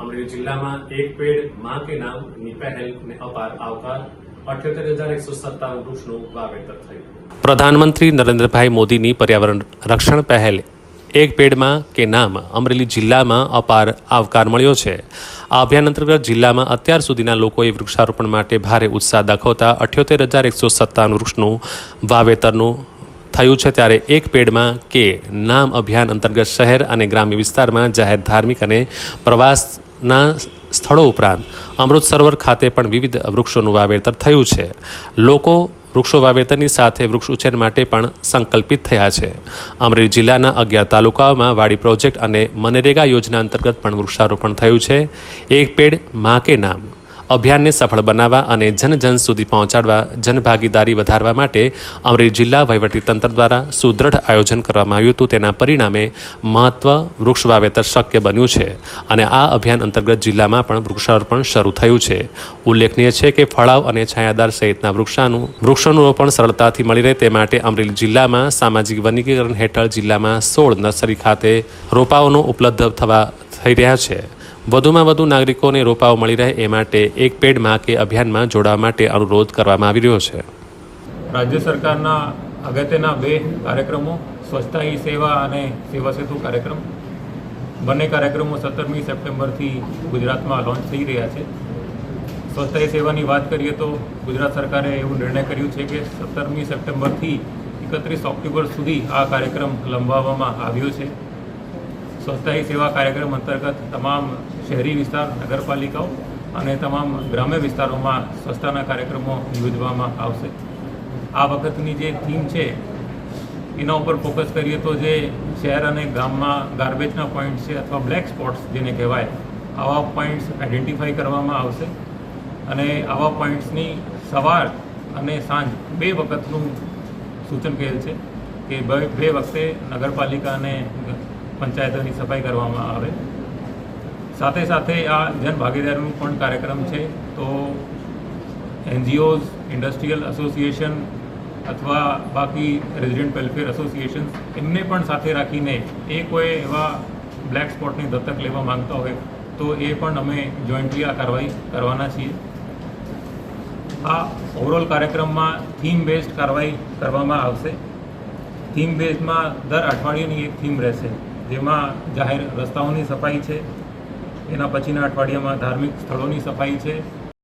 અમરેલી જિલ્લામાં એક પેડમાં કે નામની હેલ્પને અપાર આવકાર પ્રધાનમંત્રી નરેન્દ્રભાઈ મોદીની પર્યાવરણ રક્ષણ પહેલ એક પેડમાં કે નામ અમરેલી જિલ્લામાં અપાર આવકાર મળ્યો છે. આ અભિયાન અંતર્ગત જિલ્લામાં અત્યાર સુધીના લોકોએ વૃક્ષારોપણ માટે ભારે ઉત્સાહ દાખવતા અઠ્યોતેર હજાર એકસો સત્તાવન વૃક્ષનું વાવેતરનું થયું છે. ત્યારે એક પેડમાં કે નામ અભિયાન અંતર્ગત શહેર અને ગ્રામ્ય વિસ્તારમાં જાહેર ધાર્મિક અને પ્રવાસના સ્થળો ઉપરાંત અમૃત સરોવર ખાતે પણ વિવિધ વૃક્ષોનું વાવેતર થયું છે. લોકો વૃક્ષો વાવેતરની સાથે વૃક્ષ ઉછેર માટે પણ સંકલ્પિત થયા છે. અમરેલી જિલ્લાના અગિયાર તાલુકાઓમાં વાડી પ્રોજેક્ટ અને મનરેગા યોજના અંતર્ગત પણ વૃક્ષારોપણ થયું છે. એક પેડમાં કે નામ. અભિયાનને સફળ બનાવવા અને જન જન સુધી પહોંચાડવા, જનભાગીદારી વધારવા માટે અમરેલી જિલ્લા વહીવટીતંત્ર દ્વારા સુદૃઢ આયોજન કરવામાં આવ્યું હતું. તેના પરિણામે મહત્વ વૃક્ષ વાવેતર શક્ય બન્યું છે અને આ અભિયાન અંતર્ગત જિલ્લામાં પણ વૃક્ષારોપણ શરૂ થયું છે. ઉલ્લેખનીય છે કે ફળાવ અને છાયાદાર સહિતના વૃક્ષાનું, વૃક્ષોનું રોપણ સરળતાથી મળી રહે તે માટે અમરેલી જિલ્લામાં સામાજિક વનીકરણ હેઠળ જિલ્લામાં સોળ નર્સરી ખાતે રોપાઓનો ઉપલબ્ધ થવા થઈ રહ્યા છે. વધુમાં વધુ નાગરિકોને રોપાઓ મળી રહે એ માટે એક પેડમાં કે અભિયાનમાં જોડાવા માટે અનુરોધ કરવામાં આવી રહ્યો છે. રાજ્ય સરકારના અગત્યના બે કાર્યક્રમો, સ્વચ્છતા હી સેવા અને સેવા સેતુ કાર્યક્રમ. બંને કાર્યક્રમો સત્તરમી સપ્ટેમ્બરથી ગુજરાતમાં લોન્ચ થઈ રહ્યા છે. સ્વચ્છતા હી સેવાની વાત કરીએ તો ગુજરાત સરકારે એવું નિર્ણય કર્યું છે કે સત્તરમી સપ્ટેમ્બરથી એકત્રીસ ઓક્ટોબર સુધી આ કાર્યક્રમ લંબાવવામાં આવ્યો છે. સ્વચ્છતા સેવા કાર્યક્રમ અંતર્ગત તમામ શહેરી વિસ્તાર, નગરપાલિકાઓ અને તમામ ગ્રામ્ય વિસ્તારોમાં સ્વચ્છતાના કાર્યક્રમો યોજવામાં આવશે. આ વખતની જે થીમ છે, એના ઉપર ફોકસ કરીએ તો જે શહેર અને ગામમાં ગાર્બેજના પોઈન્ટ છે અથવા બ્લેક સ્પોટ્સ જેને કહેવાય, આવા પોઈન્ટ્સ આઈડેન્ટિફાઈ કરવામાં આવશે. અને આવા પોઈન્ટ્સની સવાર અને સાંજ બે વખતનું સૂચન કરેલ છે કે બે વખતે નગરપાલિકા અને પંચાયતોની સફાઈ કરવામાં આવે. સાથે સાથે આ જનભાગીદારીનું પણ કાર્યક્રમ છે. તો એનજીઓઝ, ઇન્ડસ્ટ્રીયલ એસોસિએશન અથવા બાકી રેઝિડન્ટ વેલફેર એસોસિએશન એમને પણ સાથે રાખીને એ કોઈ એવા બ્લેક સ્પોટની દત્તક લેવા માંગતા હોય, તો એ પણ અમે જોઈન્ટલી આ કાર્યવાહી કરવાના છીએ. આ ઓવરઓલ કાર્યક્રમમાં થીમ બેઝડ કાર્યવાહી કરવામાં આવશે. થીમ બેઝમાં દર અઠવાડિયેની એક થીમ રહેશે. જેમાં જાહેર રસ્તાઓની સફાઈ છે. એના પછીના અઠવાડિયામાં ધાર્મિક સ્થળોની સફાઈ છે.